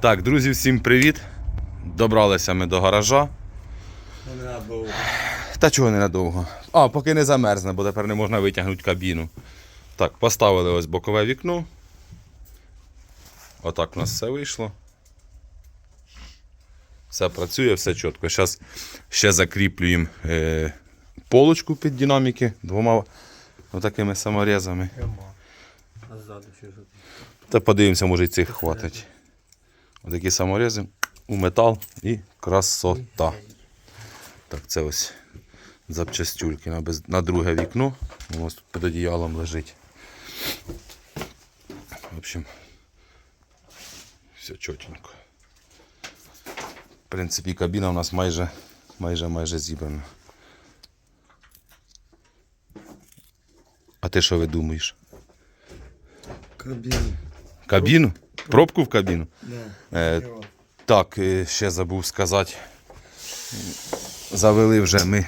Так, друзі, всім привіт. Добралися ми до гаража. Та чого ненадовго. А, поки не замерзне, бо тепер не можна витягнути кабіну. Так, поставили ось бокове вікно. Отак у нас все вийшло. Все працює, все чітко. Зараз ще закріплюємо е, полочку під динаміки двома отакими саморезами. Та подивимося, може і цих хватить. Отакі саморези у метал і красота. Так, це ось запчастюльки на, без... на друге вікно. У нас тут під одіялом лежить. В общем, все чотенько. В принципі, кабіна у нас майже, майже, майже зібрана. А ти що ви думаєш? Кабіну. Кабіну? Пробку в кабіну? Е, так, е, ще забув сказати. Завели вже ми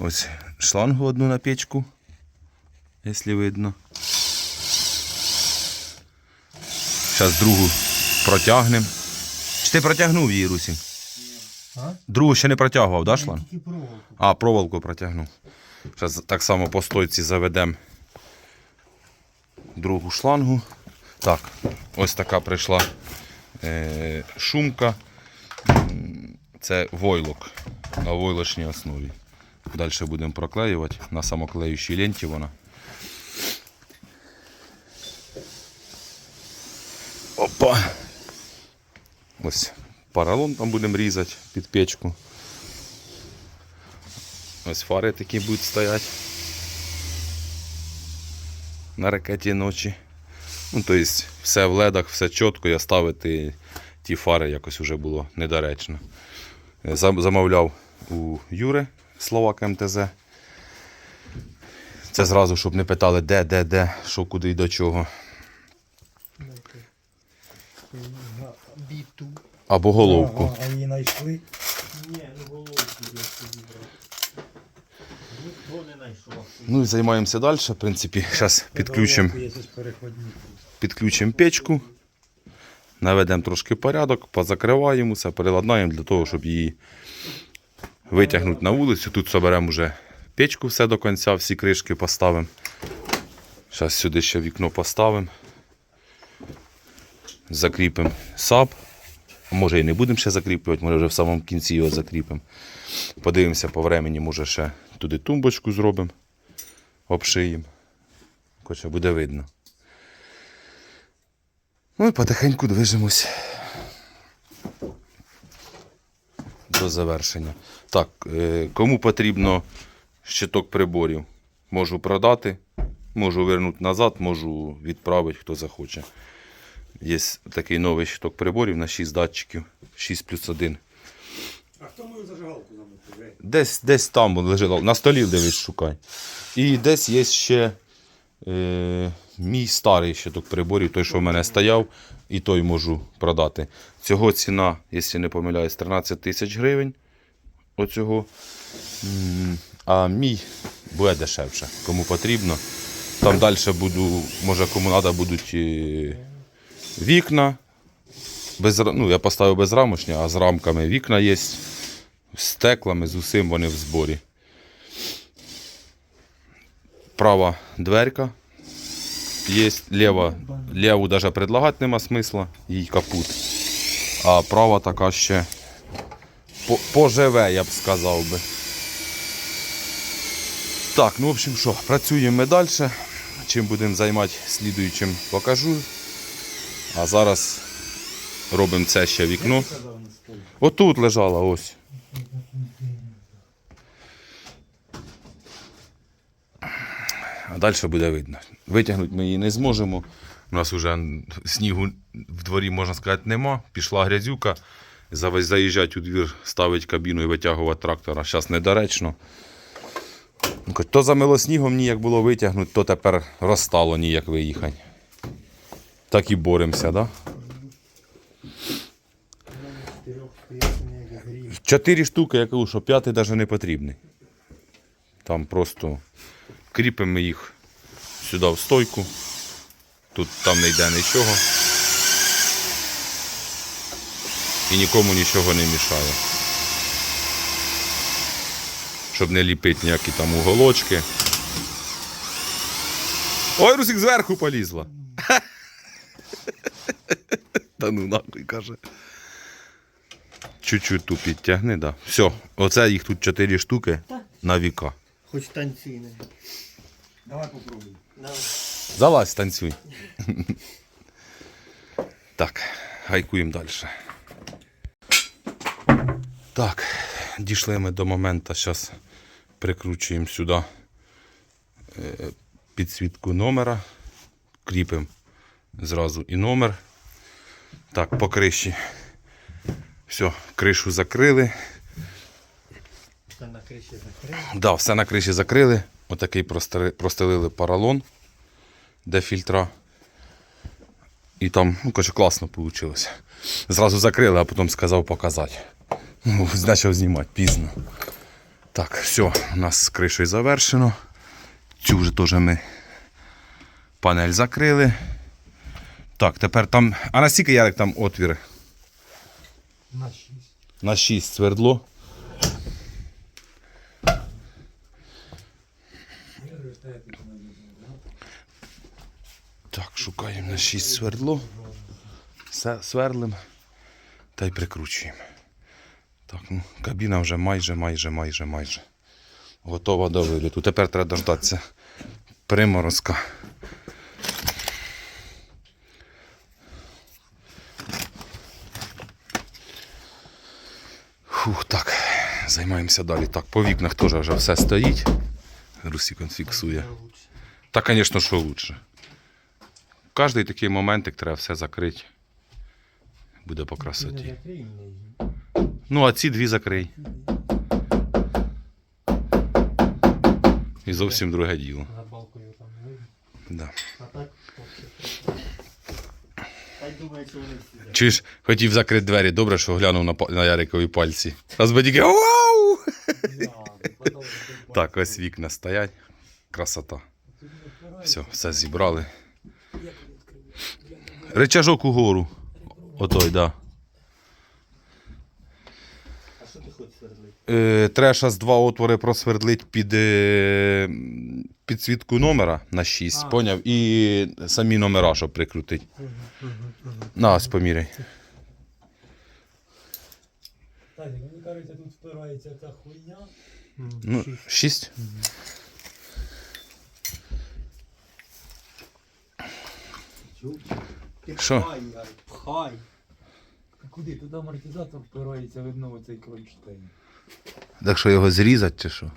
ось шлангу одну на печку, якщо видно. Зараз другу протягнемо. Чи ти протягнув її, Русін? А? Другу ще не протягував, да, шланг? Тільки проволоку. А, проволоку протягнув. Зараз так само по стойці заведемо другу шлангу. Так, ось така прийшла е, шумка. Це войлок на войлочній основі. Далі будемо проклеювати на самоклеючій ленті вона. Опа. Ось поролон там будемо різати під печку. Ось фари такі будуть стояти. На ракеті ночі. Ну, тобто все в ледах, все чітко, я ставити ті фари якось вже було недоречно. Е, Замовляв у Юри Словак МТЗ. Це зразу, щоб не питали, де, де, де, що, куди і до чого. Або головку. А, а її знайшли? Ні, не головку я собі брав. Ніхто не знайшов. Ну і займаємося далі. В принципі, зараз підключимо. Підключимо печку, наведемо трошки порядок, позакриваємо все, переладнаємо для того, щоб її витягнути на вулицю. Тут соберемо вже печку все до кінця, всі кришки поставимо. Зараз сюди ще вікно поставимо. Закріпимо саб. Може і не будемо ще закріплювати, може вже в самому кінці його закріпимо. Подивимося по времені, може ще туди тумбочку зробимо, обшиємо. Хоча буде видно. Ну і потихеньку движемось до завершення. Так, е, кому потрібно щиток приборів, можу продати, можу вернути назад, можу відправити, хто захоче. Є такий новий щиток приборів на 6 датчиків, 6 плюс 1. А хто мою зажигалку замотив? Десь, десь там лежало, на столі дивись, шукай. І десь є ще е, мій старий щиток приборів, той, що в мене стояв, і той можу продати. Цього ціна, якщо не помиляюсь, 13 тисяч гривень. Оцього. А мій буде дешевше, кому потрібно. Там далі буду, може кому треба будуть е, вікна. Без, ну, я поставив безрамочні, а з рамками вікна є з стеклами, з усім вони в зборі. Права дверка. Є ліва, ліву навіть предлагати нема смисла, їй капут. А права така ще по- поживе, я б сказав би. Так, ну в общем що, працюємо ми далі. Чим будемо займати слідуючим покажу. А зараз робимо це ще вікно. Отут лежала ось. Далі буде видно. Витягнути ми її не зможемо. У нас вже снігу в дворі, можна сказати, нема. Пішла грязюка. Заїжджати у двір, ставити кабіну і витягувати трактора. Зараз недоречно. Ну, То замило снігом ніяк було витягнути, то тепер розстало ніяк виїхати. Так і боремося. Да? Чотири штуки, я кажу, що п'ятий навіть не потрібний. Там просто кріпимо їх сюди в стойку. Тут там не йде нічого. і нікому нічого не мішає. Щоб не ліпити ніякі там уголочки. Ой, Русик зверху полізла. Та ну нахуй каже. Чуть-чуть ту підтягни, да. Все, оце їх тут чотири штуки на віка. Хоч танційне. Давай попробуй. Давай. Залазь, танцюй. Так, гайкуємо далі. Так, дійшли ми до моменту. Зараз прикручуємо сюди е, підсвітку номера. Кріпимо зразу і номер. Так, по криші. Все, кришу закрили. Та на криші закрив. Да, все на криші закрили. Отакий простелили поролон, де фільтра. І там, ну, коротше, класно вийшло. Зразу закрили, а потім сказав показати. Ну, почав знімати пізно. Так, все, у нас з кришею завершено. Цю вже теж ми панель закрили. Так, тепер там. А наскільки Ярик там отвір? На 6. На 6 свердло. Так, шукаємо на 6 свердло. Сверлим та й прикручуємо. Так, ну, кабіна вже майже, майже, майже, майже. Готова до виліту. Тепер треба дождатися приморозка. Фух, так, займаємося далі. Так, по вікнах теж вже все стоїть. Русікон фіксує. Та, звісно, що лучше. Кожний такий моментик треба все закрити. Буде по красоті. Ну, а ці дві закрий. І зовсім друге діло. За балкою там. Да. А так, думає, що вони сидять. Чуєш, хотів закрити двері, добре, що глянув на, па- на Ярикові пальці. Раз би тільки вау! Так, ось вікна стоять. Красота. Все, все зібрали. Речажок угору. Отой, да. А що ти хочеш свердлити? Е, треба зараз два отвори просвердлить під е, підсвітку номера на 6, А. поняв? І самі номера, щоб прикрутити. На, ось поміряй. Так, мені кажеться, тут впирається ця хуйня. Ну, 6. Чув? Що? пхай. Куди? Туди амортизатор впирається, видно оцей кронштейн. Так що його зрізати чи що?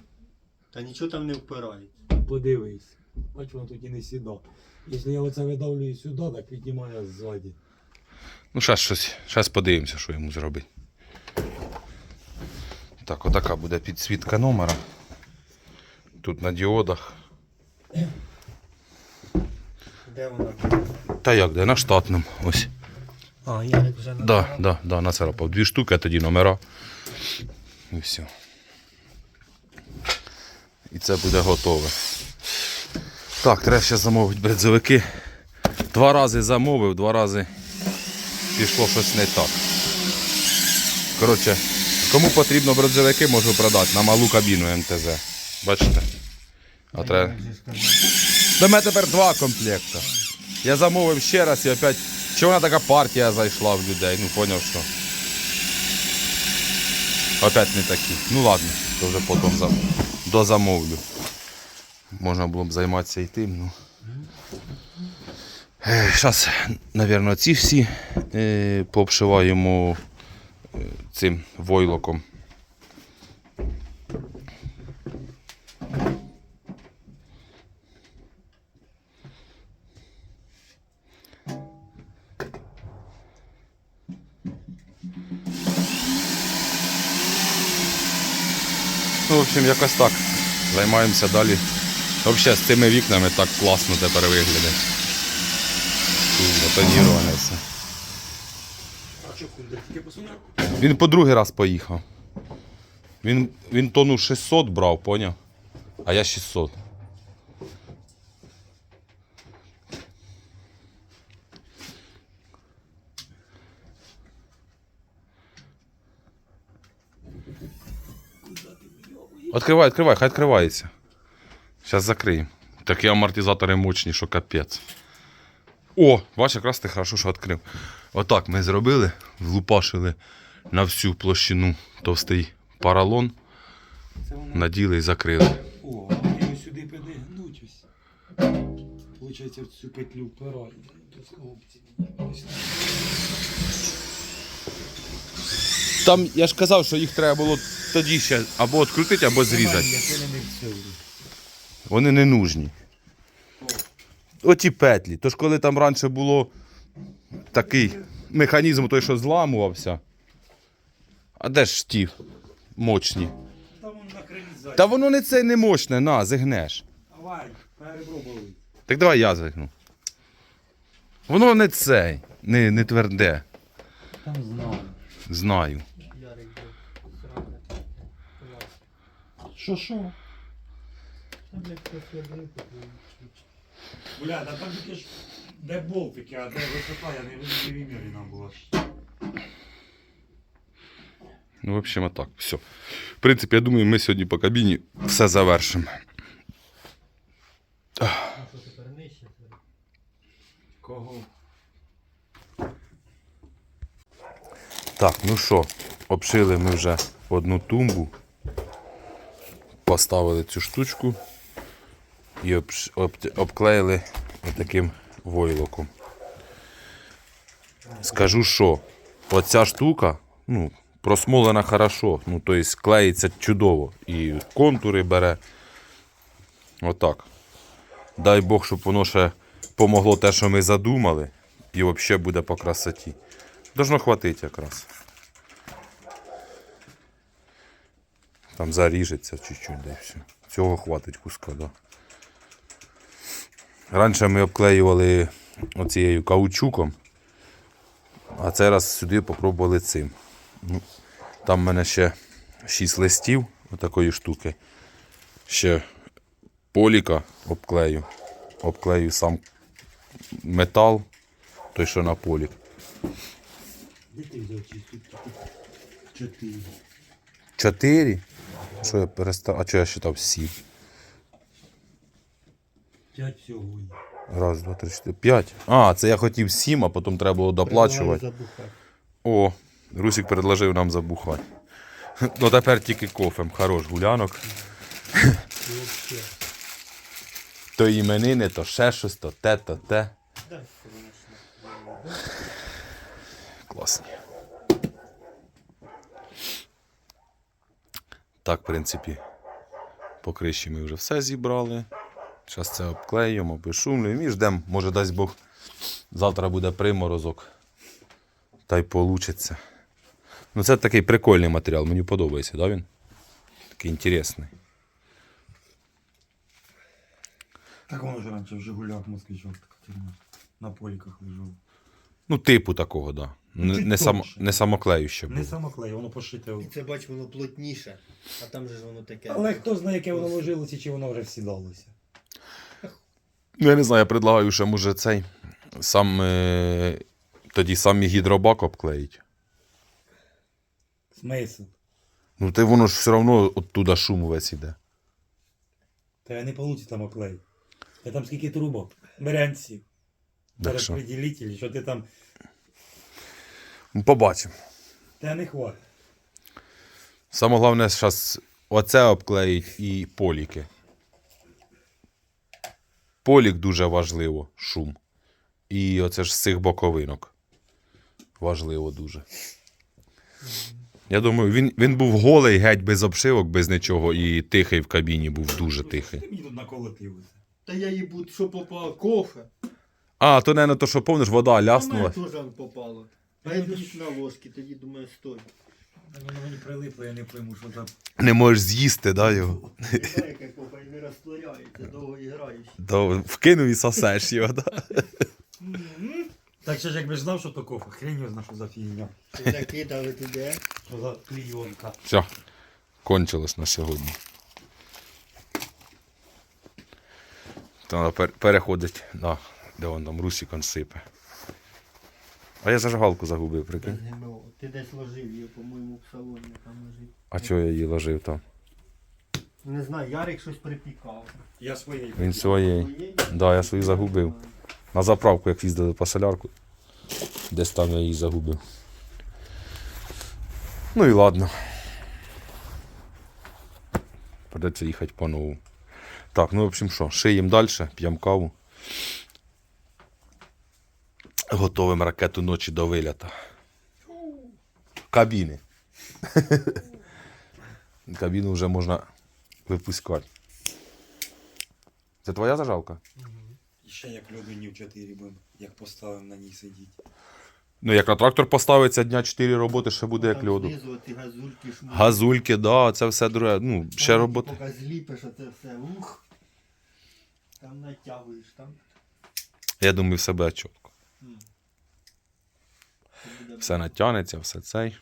Та нічого там не впирається. Подивись. Бач, воно тут і не сіда. Якщо я оце видавлюю сюди, так піднімає ззаді. Ну, зараз щось, зараз подивимося, що йому зробити. Так, отака буде підсвітка номера. Тут на діодах. Де вона? Та як, де? На штатному. Ось. А, Ярик вже на Да, да, да, нацарапав. Дві штуки, а тоді номера. І все. І це буде готове. Так, треба ще замовити брезовики. Два рази замовив, два рази пішло щось не так. Коротше, кому потрібно брезовики, можу продати на малу кабіну МТЗ. Бачите? А треба. До мене тепер два комплекта. Я замовив ще раз і опять. Чи вона така партія зайшла в людей? Ну поняв, що. Опять не такі. Ну ладно, то вже потім зам... дозамовлю. Можна було б займатися і тим, ну. Зараз, мабуть, ці всі е, пообшиваємо е, цим войлоком. Общем, якось так. Займаємося далі. Взагалі з цими вікнами так класно тепер виглядає. Тут все. Він по другий раз поїхав. Він, він тону 600 брав, поняв? А я 600. Відкривай, відкривай, хай відкривається. Зараз закриємо. Такі амортизатори мощні, що капець. О, бач, якраз ти хорошо, що відкрив. Отак ми зробили, влупашили на всю площину товстий паралон, наділи і закрили. О, мені ось сюди підігнуть ось. Получається, в цю петлю впирає. Ось. Там я ж казав, що їх треба було тоді ще або відкрутити, або зрізати. Вони не нужні. Оті петлі. Тож коли там раніше було такий механізм, той, що зламувався. А де ж ті мощні? Ззаді. Та воно не це не мощне, на, зігнеш. Давай, перепробуй. Так давай я зігну. Воно не цей, не, не тверде. Там знаю. Знаю. Ярик був сраний. Що що? Бля, та там тільки ж де болтики, а де висота, я не не вимірена була. Ну, в общем, отак. Все. В принципі, я думаю, ми сьогодні по кабіні все завершимо. А що тепер нижче? Кого? Так, ну що, обшили ми вже одну тумбу, поставили цю штучку і обш- об- обклеїли таким войлоком. Скажу, що оця штука, ну, просмолена хорошо, ну, тобто клеїться чудово. І контури бере. Отак. Дай Бог, щоб воно ще помогло те, що ми задумали, і взагалі буде по красоті. Должно хватить якраз. Там заріжеться чуть-чуть, да все. Цього хватить куска, да. Раніше ми обклеювали оцією каучуком, а цей раз сюди попробували цим. Ну, там в мене ще 6 листів отакої штуки. Ще поліка обклею. Обклею сам метал, той, що на полік. Де? Чотири. Чотири? Що я перестав? А що я считав сім? П'ять всього. Раз, два, три, чотири, п'ять. А, це я хотів сім, а потім треба було доплачувати. О, Русик предложив нам забухати. Ну тепер тільки кофем. Хорош гулянок. То іменини, то ще щось, то те, то те. Дай, що вона ще не Класні. Так, в принципі, по криші ми вже все зібрали. Зараз це обклеюємо, обешумлюємо і ждемо, може дасть Бог, завтра буде приморозок. Та й получиться. Ну це такий прикольний матеріал, мені подобається, да, він? Такий інтересний. Так воно ж раніше в Жигулях москвичок. На поліках лежав. Ну, типу такого, да. Не, чуть не, само, тонше. не самоклеюще Не було. самоклей, воно пошите. І це бач, воно плотніше, а там же ж воно таке. Але хто знає, яке воно ложилося, чи воно вже всідалося. Ну, я не знаю, я предлагаю, що може цей сам е, тоді сам і гідробак обклеїть. Смисл. Ну, ти воно ж все одно оттуда шум весь іде. Та я не получу там оклей. Я там скільки трубок, мерянців, Так що, розподілителі, що ти там. Ну, побачимо. Та не хватить. Саме головне зараз оце обклеїть і поліки. Полік дуже важливо, шум. І оце ж з цих боковинок. Важливо дуже. Я думаю, він, він був голий, геть без обшивок, без нічого, і тихий в кабіні був дуже тихий. Ти мені тут наколотив. Та я їй будь що попало, кофе. А, то не на то, що помниш, вода ляснула. теж попало. А я на ложки, тоді думаю, стой. Воно мені прилипло, я не пойму, що там. Не можеш з'їсти, да, його? Яке кофе і не розтворяється, довго і граєш. То вкинув і сосеш його, да? Так що ж якби ж знав, що то кофе, хрень його знав, що за фігня. Ти закидали туди. Що за клійонка. Все, кончилось на сьогодні. То пер- переходить, да, де вон там Русікон сипе. А я зажигалку загубив, прикинь. ГМО. Ти десь ложив її, по-моєму, в салоні там лежить. А чого я її ложив там? Не знаю, Ярик щось припікав. Я своєї. Він своєї. Твоєї? Да, я свої загубив. На заправку, як їздили по солярку. Десь там я її загубив. Ну і ладно. Придеться їхати по нову. Так, ну в общем що, шиємо далі, п'ємо каву. Готовимо ракету ночі до вилята. Кабіни. Кабіну вже можна випускати. Це твоя зажалка? І ще як льодунів 4 будемо, як поставимо на ній сидіти. Ну, як на трактор поставиться дня 4 роботи, ще буде як Там льоду. Газульки. Газульки, да, це все друге. Ну, ще роботи. Поки зліпиш, оце все. Ух. Там натягуєш, там. Я думаю, все буде Все натягнеться, все цей.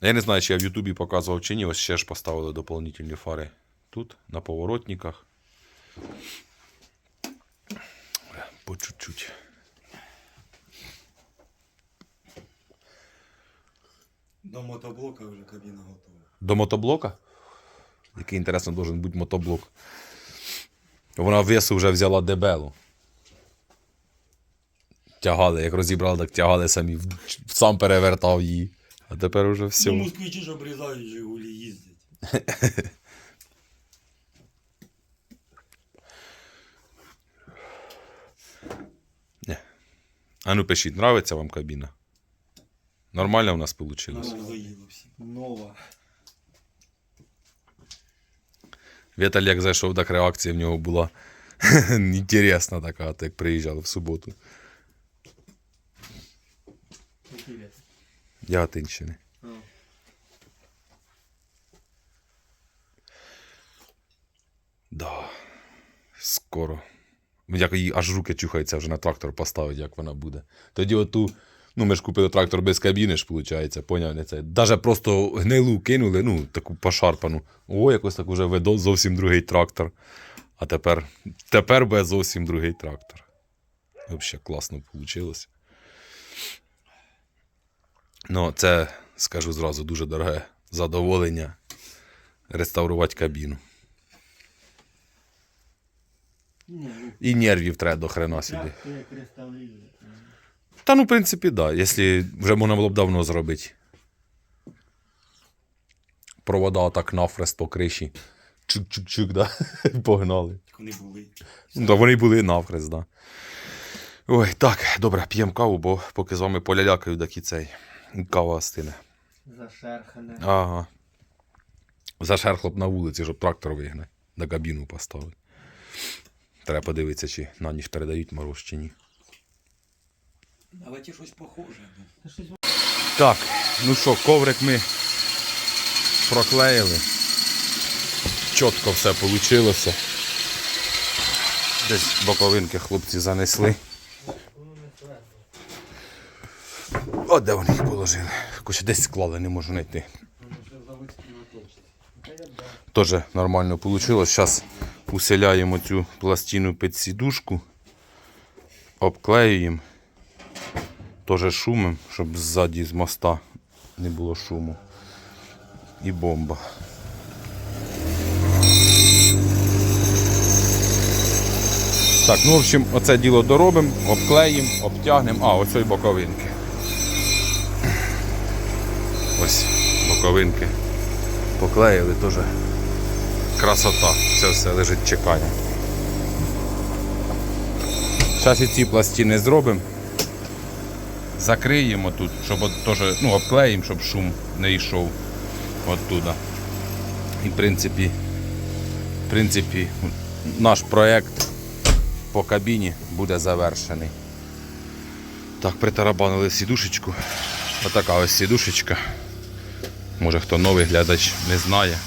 Я не знаю, чи я в Ютубі показував чи ні. Ось ще ж поставили доповнительні фари тут, на поворотниках. По чуть-чуть. До мотоблока вже кабіна готова. До мотоблока? Який інтересно должен бути мотоблок. Вона весу вже взяла дебелу. Тягали, як розібрали, так тягали самі. Сам перевертав її. А тепер уже все. Ну, москвичі ж обрізають Жигулі їздять. А ну пишіть, нравиться вам кабіна? Нормально у нас вийшло. Нова. Віталь як зайшов, так реакція в нього була інтересна така, от як приїжджали в суботу. Який вітер? Яготинщини. А. Да. Скоро. Як її аж руки чухаються вже на трактор поставити, як вона буде. Тоді оту, ну ми ж купили трактор без кабіни ж, виходить, поняв, не це. Даже просто гнилу кинули, ну, таку пошарпану. О, якось так уже ведо зовсім другий трактор. А тепер, тепер буде зовсім другий трактор. Взагалі класно вийшло. Ну, це, скажу зразу, дуже дороге задоволення реставрувати кабіну. Ну, І нервів треба до хрена сюди. Та ну, в принципі, так. Да. Якщо вже можна було б давно зробити. Провода так нафрест по криші. Чук-чук-чук, да. Погнали. Вони були. Да, вони були навхрест, да. Ой, так, добре, п'ємо каву, бо поки з вами полялякаю, так і цей. Кава стине. Зашерхане. Ага. Зашерхло б на вулиці, щоб трактор вигнати. На кабіну поставити. Треба подивитися, чи на ніч передають мороз чи ні. Але ті щось похоже. ну. Так, ну що, коврик ми проклеїли. Чітко все вийшло. Десь боковинки хлопці занесли. воно не твердо. О, де вони їх положили? Хоч десь склали, не можу знайти. Теж нормально вийшло. Зараз уселяємо цю пластину під сідушку, обклеюємо. Теж шумом, щоб ззаді з моста не було шуму. І бомба. Так, ну в общем, оце діло доробимо, обклеїмо, обтягнемо. А, оце й боковинки. Ось боковинки. Поклеїли теж. Красота. Це все лежить чекає. Зараз і ці пластини зробимо. Закриємо тут, щоб теж, ну, обклеїмо, щоб шум не йшов оттуда. І в принципі, в принципі, наш проєкт по кабіні буде завершений. Так, притарабанили сідушечку. Отака ось сідушечка. Може хто новий глядач не знає.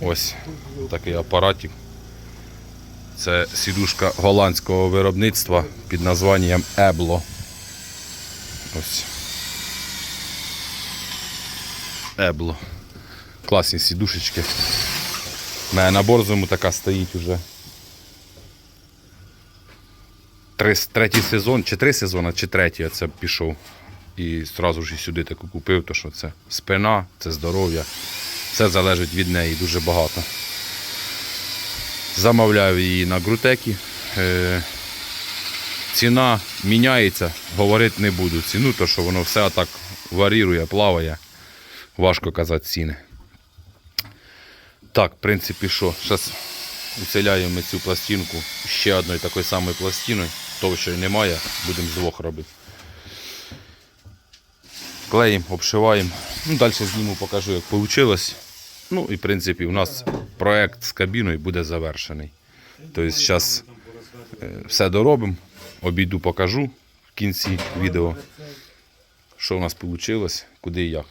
Ось такий апаратик. Це сідушка голландського виробництва під названням Ебло. Ось. Ебло. Класні сідушечки. У мене на борзому така стоїть уже. Третій сезон, чи три сезони, чи третій це пішов. І одразу ж і сюди таку купив, то що це спина, це здоров'я. Все залежить від неї дуже багато. Замовляв її на Грутекі. Е, ціна міняється, говорити не буду. Ціну, то що воно все так варірує, плаває. Важко казати ціни. Так, в принципі, що? Зараз уселяємо цю пластинку ще одною такою самою пластиною. Товщої немає, будемо з двох робити. Клеїмо, обшиваємо. Ну, далі зніму, покажу, як вийшло. Ну і в принципі у нас проект з кабіною буде завершений. Тобто зараз все доробимо, обійду покажу в кінці відео, що у нас вийшло, куди і як.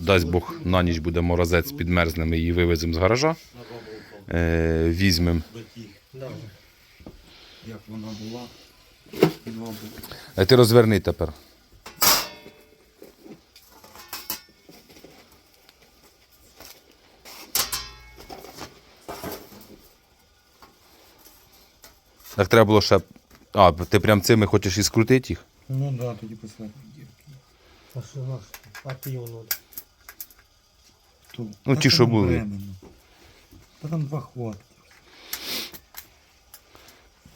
Дасть Бог на ніч буде морозець, підмерзне, ми її вивеземо з гаража, е, візьмемо. Як вона була. А ти розверни тепер. Так треба було ще. А, ти прям цими хочеш і скрутити їх? Ну да, тоді посередині дірки. А що наш? А ти воно. То. Ну, ті, що були. временно. Та там два хвати.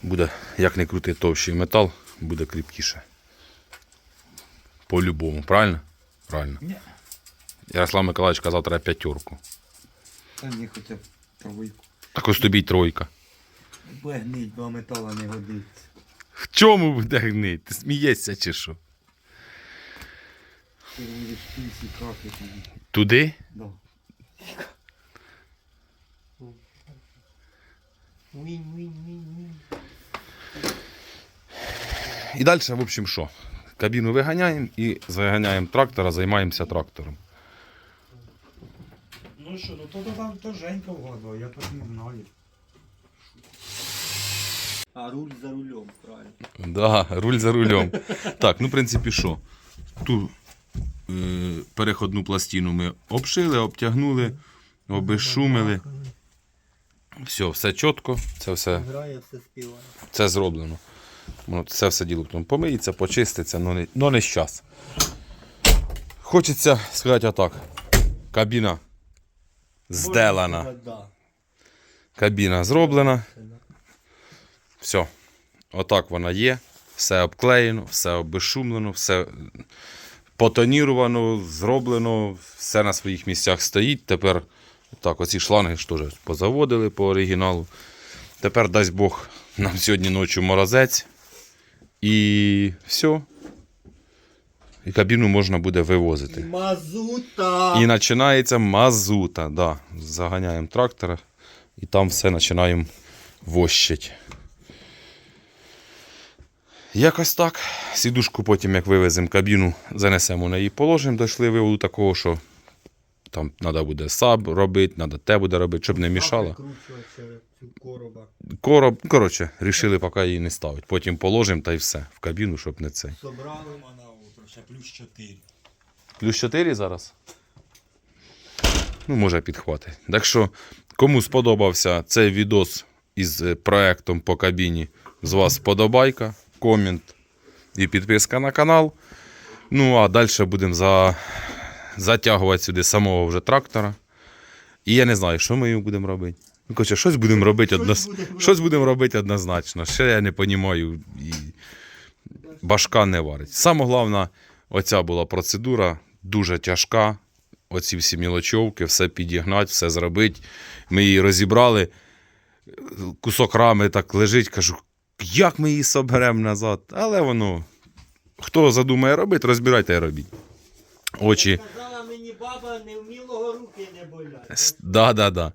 Буде, як не крути товщий метал, буде кріпкіше. По-любому, правильно? Правильно. Ні. Ярослав Миколаївич казав, треба п'ятерку. Та ні, хоча б травийку. Так ось тобі й тройка. Буде гнить, бо метала не годиться. В чому буде гнить? Ти смієшся чи що? Ти будеш в кінці тоді. Туди? Да. Вінь, вінь, вінь, вінь. І далі, в общем, що? Кабіну виганяємо і заганяємо трактора, займаємося трактором. Ну що, ну то там то Женька вгадав, я так не знаю. А руль за рулем, правильно. Да, руль за рулем. Так, ну, в принципі, що? Ту е, переходну пластину ми обшили, обтягнули, обезшумили. Все, все чітко, це все Грає, все співає. Це зроблено. Воно Це все діло потім помиється, почиститься, але не, но не щас. Хочеться сказати отак. Кабіна зделана. Можна сказати, Да. Кабіна зроблена. Все. Отак вона є. Все обклеєно, все обезшумлено, все потоніровано, зроблено, все на своїх місцях стоїть. Тепер так, оці шланги ж теж позаводили по оригіналу. Тепер дасть Бог нам сьогодні ночі морозець. І все. І кабіну можна буде вивозити. Мазута! І починається мазута. Да. Заганяємо трактора і там все починаємо вощить. Якось так. Сідушку потім, як вивеземо кабіну, занесемо на її положимо. Дійшли виводу такого, що там треба буде саб робити, треба те буде робити, щоб не мішало. Короб, коротше, рішили поки її не ставити. Потім положимо та й все в кабіну, щоб не цей. Собрали. на утро, ще плюс 4. Плюс 4 зараз. Ну, може, підхватить. Так що, кому сподобався цей відос із е, проектом по кабіні, з вас вподобайка, комент і підписка на канал. Ну, а далі будемо за... затягувати сюди самого вже трактора. І я не знаю, що ми його будемо робити. Ну, коротше, щось будемо робити будемо щось будемо робити однозначно. Ще я не розумію. І... Башка не варить. Саме головне, оця була процедура дуже тяжка. Оці всі мілочовки, все підігнати, все зробити. Ми її розібрали. Кусок рами так лежить, кажу, як ми її соберемо назад. Але воно, хто задумає робити, розбирайте і робіть. Очі. Казала мені баба, не вмілого руки не болять. Да, да, да.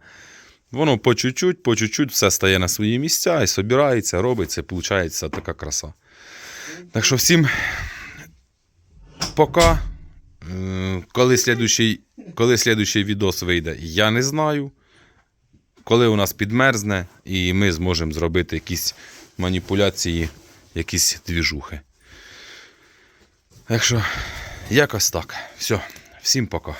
Воно по чуть-чуть, по чуть-чуть все стає на свої місця і собирається, робиться, і виходить така краса. Так що всім пока. Е, Коли слідущий, коли слідущий відос вийде, я не знаю. Коли у нас підмерзне, і ми зможемо зробити якісь маніпуляції, якісь двіжухи. Так що, якось так. Все, всім пока.